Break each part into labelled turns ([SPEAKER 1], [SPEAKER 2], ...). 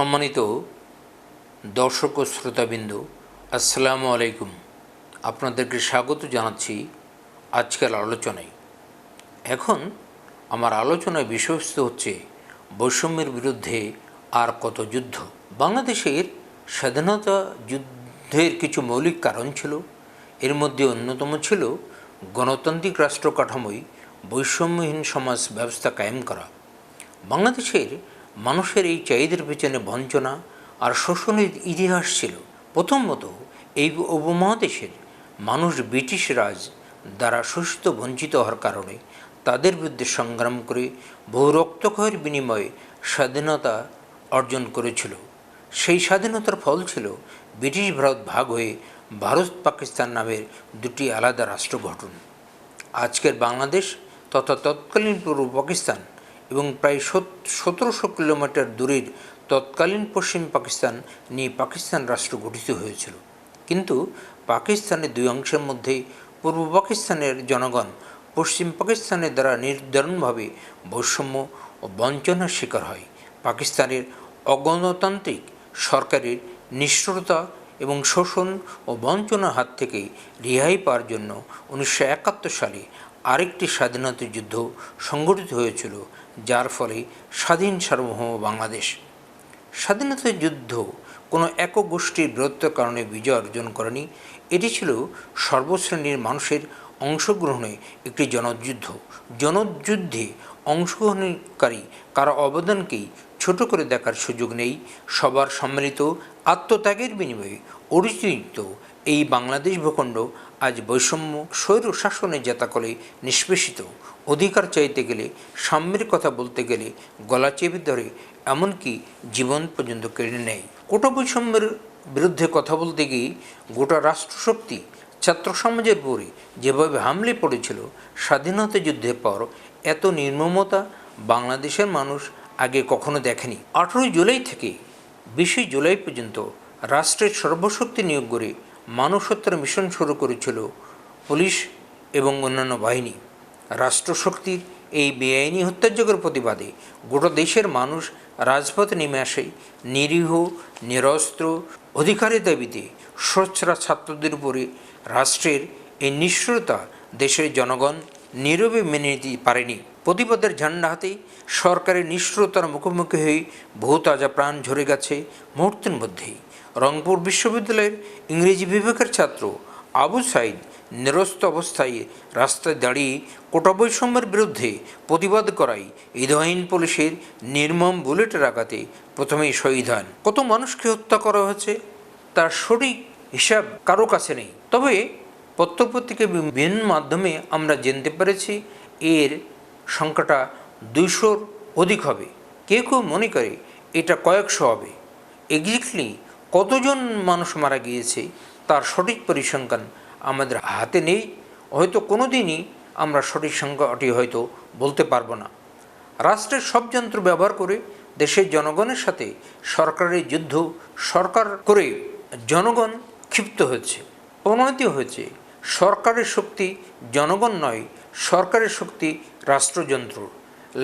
[SPEAKER 1] সম্মানিত দর্শক ও শ্রোতাবিন্দু, আসসালামু আলাইকুম। আপনাদেরকে স্বাগত জানাচ্ছি আজকের আলোচনায়। এখন আমার আলোচনায় বিষয়বস্তু হচ্ছে বৈষম্যের বিরুদ্ধে আর কত যুদ্ধ? বাংলাদেশের স্বাধীনতা যুদ্ধের কিছু মৌলিক কারণ ছিল, এর মধ্যে অন্যতম ছিল গণতান্ত্রিক রাষ্ট্র কাঠামোয় বৈষম্যহীন সমাজ ব্যবস্থা কায়েম করা। বাংলাদেশের মানুষের এই চাহিদার পেছনে বঞ্চনা আর শোষণের ইতিহাস ছিল। প্রথমত, এই উপমহাদেশের মানুষ ব্রিটিশ রাজ দ্বারা শোষিত, বঞ্চিত হওয়ার কারণে তাদের বিরুদ্ধে সংগ্রাম করে বহু রক্তক্ষয়ের বিনিময়ে স্বাধীনতা অর্জন করেছিল। সেই স্বাধীনতার ফল ছিল ব্রিটিশ ভারত ভাগ হয়ে ভারত পাকিস্তান নামের দুটি আলাদা রাষ্ট্র গঠন। আজকের বাংলাদেশ তথা তৎকালীন পূর্ব পাকিস্তান এবং প্রায় সতেরোশো কিলোমিটার দূরের তৎকালীন পশ্চিম পাকিস্তান নিয়ে পাকিস্তান রাষ্ট্র গঠিত হয়েছিল। কিন্তু পাকিস্তানের দুই অংশের মধ্যে পূর্ব পাকিস্তানের জনগণ পশ্চিম পাকিস্তানের দ্বারা নির্ধারণভাবে বৈষম্য ও বঞ্চনার শিকার হয়। পাকিস্তানের অগণতান্ত্রিক সরকারের নিষ্ঠুরতা এবং শোষণ ও বঞ্চনার হাত থেকে রেহাই পাওয়ার জন্য উনিশশো একাত্তর সালে আরেকটি স্বাধীনতা যুদ্ধ সংগঠিত হয়েছিল, যার ফলে স্বাধীন সার্বভৌম বাংলাদেশ। স্বাধীনতা যুদ্ধ কোনো একক গোষ্ঠীর বৃহত্তর কারণে বিজয় অর্জন করেনি, এটি ছিল সর্বশ্রেণীর মানুষের অংশগ্রহণে একটি জনযুদ্ধ। জনযুদ্ধে অংশগ্রহণকারী কারও অবদানকেই ছোট করে দেখার সুযোগ নেই। সবার সম্মিলিত আত্মত্যাগের বিনিময়ে অর্জিত এই বাংলাদেশ ভূখণ্ড আজ বৈষম্য, স্বৈর শাসনের জাতাকলে নিষ্পেষিত। অধিকার চাইতে গেলে, সাম্যের কথা বলতে গেলে গলা চেপে ধরে, এমনকি জীবন পর্যন্ত কেড়ে নেয়। কোটা বৈষম্যের বিরুদ্ধে কথা বলতে গিয়ে গোটা রাষ্ট্রশক্তি, ছাত্র সমাজের পরে যেভাবে হামলে পড়েছিল, স্বাধীনতা যুদ্ধের পর এত নির্মমতা বাংলাদেশের মানুষ আগে কখনো দেখেনি। আঠেরোই জুলাই থেকে বিশে জুলাই পর্যন্ত রাষ্ট্রের সর্বশক্তি নিয়োগ করে মানব মিশন শুরু করেছিল পুলিশ এবং অন্যান্য বাহিনী। রাষ্ট্রশক্তির এই বেআইনি হত্যাযজ্ঞের প্রতিবাদে গোটা দেশের মানুষ রাজপথে নেমে আসে নিরীহ, নিরস্ত্র অধিকারের দাবিতে। স্বচ্ছরা ছাত্রদের উপরে রাষ্ট্রের এই নিষ্ঠুরতা দেশের জনগণ নীরবে মেনে নিতে পারেনি। প্রতিবাদের ঝান্ডা হাতে সরকারের নিষ্ঠুরতার মুখোমুখি হয়ে বহু তাজা প্রাণ ঝরে গেছে মুহূর্তের মধ্যেই। রংপুর বিশ্ববিদ্যালয়ের ইংরেজি বিভাগের ছাত্র আবু সাইদ নিরস্ত অবস্থায় রাস্তায় দাঁড়িয়ে কোটা বৈষম্যের বিরুদ্ধে প্রতিবাদ করাই ঈদহীন পুলিশের নির্মম বুলেটের আঘাতে প্রথমেই শহীদ হন। কত মানুষকে হত্যা করা হয়েছে? তার সঠিক হিসাব কারও কাছে নেই। তবে পত্রপত্রিকা বিভিন্ন মাধ্যমে আমরা জানতে পেরেছি, এর সংখ্যাটা দুইশোর অধিক হবে। কেউ কেউ মনে করে এটা কয়েকশো হবে। এক্স্যাক্টলি কতজন মানুষ মারা গিয়েছে, তার সঠিক পরিসংখ্যান আমাদের হাতে নেই। হয়তো কোনো দিনই আমরা সঠিক সংখ্যাটি হয়তো বলতে পারব না। রাষ্ট্রের সব যন্ত্র ব্যবহার করে দেশের জনগণের সাথে সরকারের যুদ্ধ, সরকার করে জনগণ ক্ষিপ্ত হয়েছে প্রমাণিত হয়েছে। সরকারের শক্তি জনগণ নয়, সরকারের শক্তি রাষ্ট্রযন্ত্র।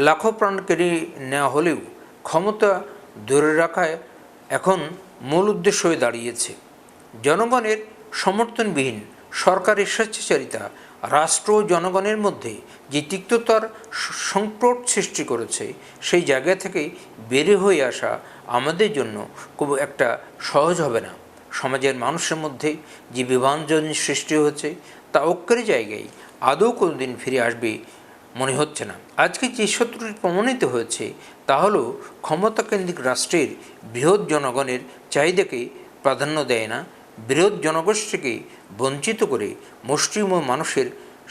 [SPEAKER 1] লাখো প্রাণ কেড়ে নেওয়া হলেও ক্ষমতা ধরে রাখায় এখন মূল উদ্দেশ্য হয়ে দাঁড়িয়েছে। জনগণের সমর্থনবিহীন সরকারের স্বেচ্ছাচারিতা রাষ্ট্র ও জনগণের মধ্যে যে তিক্ততার সংকট সৃষ্টি করেছে, সেই জায়গা থেকে বেরে হয়ে আসা আমাদের জন্য খুব একটা সহজ হবে না। সমাজের মানুষের মধ্যে যে বিভাজন সৃষ্টি হচ্ছে তা ঐক্যের জায়গায় আদৌ কোনোদিন ফিরে আসবে মনে হচ্ছে না। আজকে যে শত্রুটি প্রমাণিত হয়েছে, তা হলো ক্ষমতাকেন্দ্রিক রাষ্ট্রের বৃহৎ জনগণের চাহিদাকে প্রাধান্য দেয় না, বৃহৎ জনগোষ্ঠীকে বঞ্চিত করে মুষ্টিম মানুষের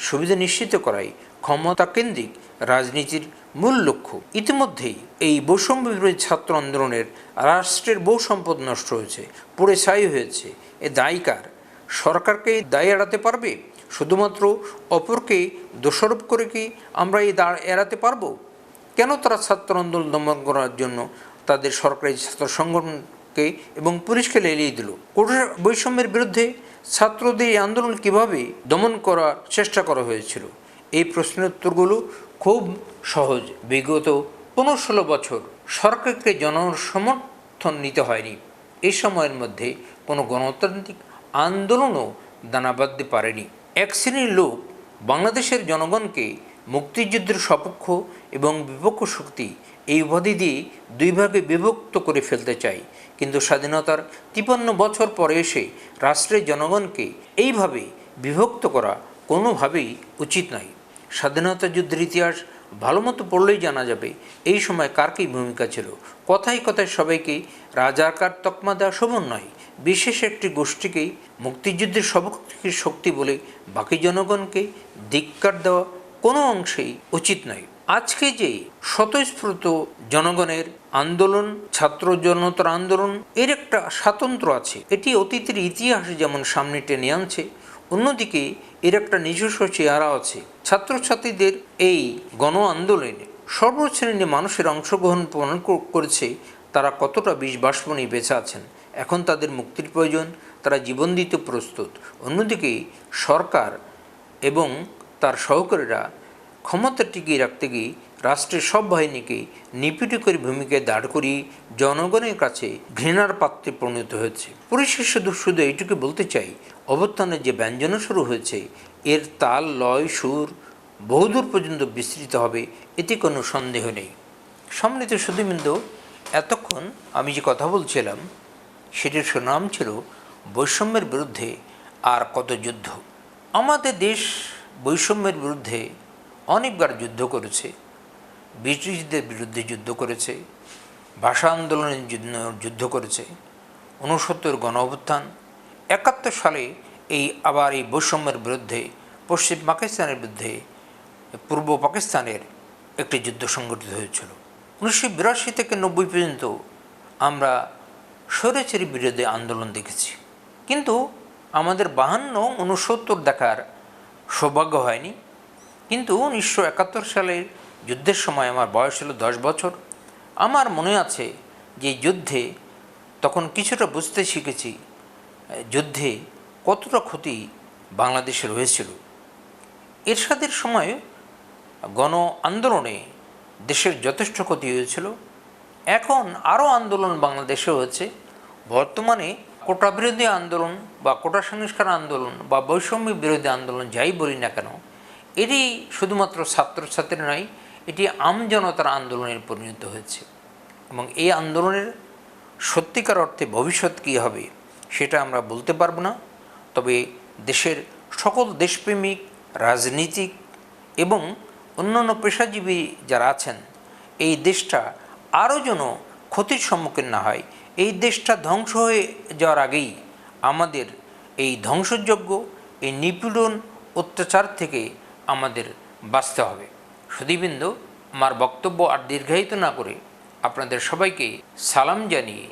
[SPEAKER 1] সুবিধা নিশ্চিত করাই ক্ষমতাকেন্দ্রিক রাজনীতির মূল লক্ষ্য। ইতিমধ্যেই এই বৈষম্য বিরোধী ছাত্র আন্দোলনের রাষ্ট্রের বহু সম্পদ নষ্ট হয়েছে, পুড়ে ছাই হয়েছে। এ দায়িকার সরকারকে দায় এড়াতে পারবে? শুধুমাত্র অপরকে দোষারোপ করে কি আমরা এই দাঁড় এড়াতে পারব? কেন তারা ছাত্র আন্দোলন দমন করার জন্য তাদের সরকারি ছাত্র সংগঠনকে এবং পুলিশকে লেলিয়ে দিল? কোটা বৈষম্যের বিরুদ্ধে ছাত্রদের এই আন্দোলন কীভাবে দমন করার চেষ্টা করা হয়েছিল? এই প্রশ্নের উত্তরগুলো খুব সহজ। বিগত পনেরো ষোলো বছর সরকারকে জনসমর্থন নিতে হয়নি। এই সময়ের মধ্যে কোনো গণতান্ত্রিক আন্দোলনও দানা বাঁধতে পারেনি। এক শ্রেণির লোক বাংলাদেশের জনগণকে মুক্তিযুদ্ধের সপক্ষ এবং বিপক্ষ শক্তি এই উপাধি দিয়ে দুই ভাগে বিভক্ত করে ফেলতে চাই কিন্তু স্বাধীনতার তিপান্ন বছর পরে এসে রাষ্ট্রের জনগণকে এইভাবে বিভক্ত করা কোনোভাবেই উচিত নয়। স্বাধীনতা যুদ্ধের ইতিহাস ভালো মতো পড়লেই জানা যাবে এই সময় কার কী ভূমিকা ছিল। কথায় কথায় সবাইকে রাজাকার তকমা দেওয়া শোভন নয় বিশেষ একটি গোষ্ঠীকেই মুক্তিযুদ্ধের সবশক্তি শক্তি বলে বাকি জনগণকে ধিক্কার দেওয়া কোনো অংশেই উচিত নয়। আজকে যে স্বতঃস্ফূর্ত জনগণের আন্দোলন, ছাত্র জনতার আন্দোলন, এর একটা স্বাতন্ত্র আছে। এটি অতীতের ইতিহাস যেমন সামনে টেনে আনছে, অন্যদিকে এর একটা নিজস্ব চেহারা আছে। ছাত্রছাত্রীদের এই গণ আন্দোলনে সর্বশ্রেণীর মানুষের অংশগ্রহণ প্রমাণ করেছে, তারা কতটা বিষ বাষ্প নিয়ে বেঁচে আছেন? এখন তাদের মুক্তির প্রয়োজন, তারা জীবন দিতে প্রস্তুত। অন্যদিকে সরকার এবং তার সহকারীরা ক্ষমতা টিকিয়ে রাখতে গিয়ে রাষ্ট্রের সব বাহিনীকে নিপীড়িকের ভূমিকায় দাঁড় করিয়ে জনগণের কাছে ঘৃণার পাত্রে পরিণত হয়েছে। পরিশেষে শুধু শুধু এইটুকু বলতে চাই, অভ্যুত্থানের যে ব্যঞ্জনা শুরু হয়েছে, এর তাল, লয়, সুর বহুদূর পর্যন্ত বিস্তৃত হবে, এতে কোনো সন্দেহ নেই। সম্মিলিত সুধীবৃন্দ, এতক্ষণ আমি যে কথা বলছিলাম সেটির সুনাম ছিল বৈষম্যের বিরুদ্ধে আর কত যুদ্ধ। আমাদের দেশ বৈষম্যের বিরুদ্ধে অনেকবার যুদ্ধ করেছে। ব্রিটিশদের বিরুদ্ধে যুদ্ধ করেছে। ভাষা আন্দোলনের জন্য যুদ্ধ করেছে। ঊনসত্তর গণ অভ্যুত্থান। একাত্তর সালে এই আবার এই বৈষম্যের বিরুদ্ধে, পশ্চিম পাকিস্তানের বিরুদ্ধে, পূর্ব পাকিস্তানের একটি যুদ্ধ সংগঠিত হয়েছিল। উনিশশো বিরাশি থেকে নব্বই পর্যন্ত আমরা স্বৈরাচারী বিরোধী আন্দোলন দেখেছি। কিন্তু আমাদের বাহান্ন উনসত্তর দেখার সৌভাগ্য হয়নি। কিন্তু উনিশশো একাত্তর সালের যুদ্ধের সময় আমার বয়স ছিল দশ বছর। আমার মনে আছে যে যুদ্ধে তখন কিছুটা বুঝতে শিখেছি, যুদ্ধে কতটা ক্ষতি বাংলাদেশের হয়েছিল। এরশাদের সময় গণ আন্দোলনে দেশের যথেষ্ট ক্ষতি হয়েছিল। এখন আরও আন্দোলন বাংলাদেশে হচ্ছে বর্তমানে কোটা বিরোধী আন্দোলন বা কোটা সংস্কার আন্দোলন বা বৈষম্য বিরোধী আন্দোলন যাই বলি না কেন, এটি শুধুমাত্র ছাত্রছাত্রী নয়, এটি আমজনতার আন্দোলনের পরিণত হয়েছে। এবং এই আন্দোলনের সত্যিকার অর্থে ভবিষ্যৎ কী হবে সেটা আমরা বলতে পারব না। তবে দেশের সকল দেশপ্রেমিক, রাজনীতিক এবং অন্যান্য পেশাজীবী যারা আছেন, এই দেশটা আরও যেন ক্ষতির সম্মুখীন না হয়। এই দেশটা ধ্বংস হয়ে যাওয়ার আগেই আমাদের এই ধ্বংসযোগ্য এই নিপীড়ন অত্যাচার থেকে আমাদের বাঁচতে হবে। সুদীবৃন্দ আমার বক্তব্য আর দীর্ঘায়িত না করে আপনাদের সবাইকে সালাম জানিয়ে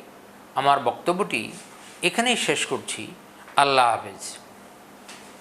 [SPEAKER 1] আমার বক্তব্যটি এখানেই শেষ করছি। আল্লাহ হাফেজ।